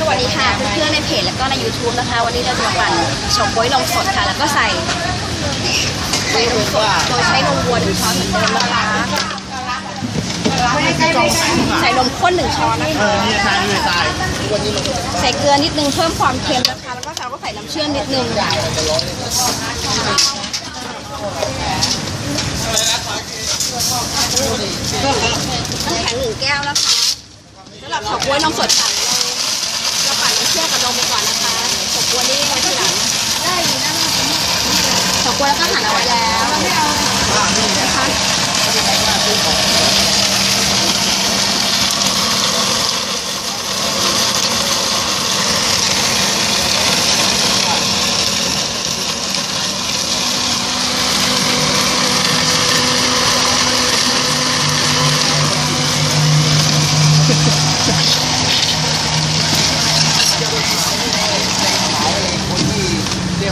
สวัสดีค่ะเพื่อนๆในเพจแล้วก็ใน YouTube นะคะ วันนี้เราจะมาปั่นเฉาก๊วยนมสดค่ะ แล้วก็ใส่ใส่นมสดโดยใช้นมวัวหนึ่งช้อนเหมือนเดิมนะคะใส่นมข้นหนึ่งช้อนนะคะใส่เกลือนิดนึงเพิ่มความเค็มนะคะ แล้วก็เราก็ใส่น้ำเชื่อมนิดนึง นึ่งแก้วนะคะสำหรับเฉาก๊วยนมสดใสเราปั่นเชื่อมกับนมไปก่อนนะคะเฉาก๊วยนี่ไว้ทีหลังเฉาก๊วยแล้วก็หั่นเอาไว้แล้ว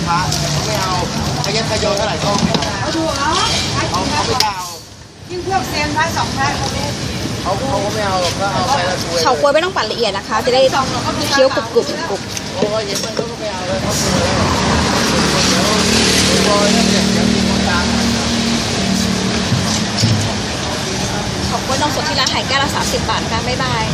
เรียกพระเขาไม่เอาขยันขยอเท่าไหร่ก็ไม่เอาเอาถูกเหรอเขาเขาไม่เอายิ่งพวกเซนพระสองพระเขาไม่ให้เขาเขาก็ไม่เอาหรอกก็เอาไปแล้วช่วยเฉาก๊วยไม่ต้องปั่นละเอียดนะคะ จะได้เคี้ยวกรุบกรุบกรุบเพราะว่าเย็นมันก็ไม่เอาเลยเขาช่วยแล้วพอเนี่ยเดี๋ยวมีคนตามเฉาก๊วยนมสดที่ร้านไห่แก้วละ30บาทค่ะบ๊ายบาย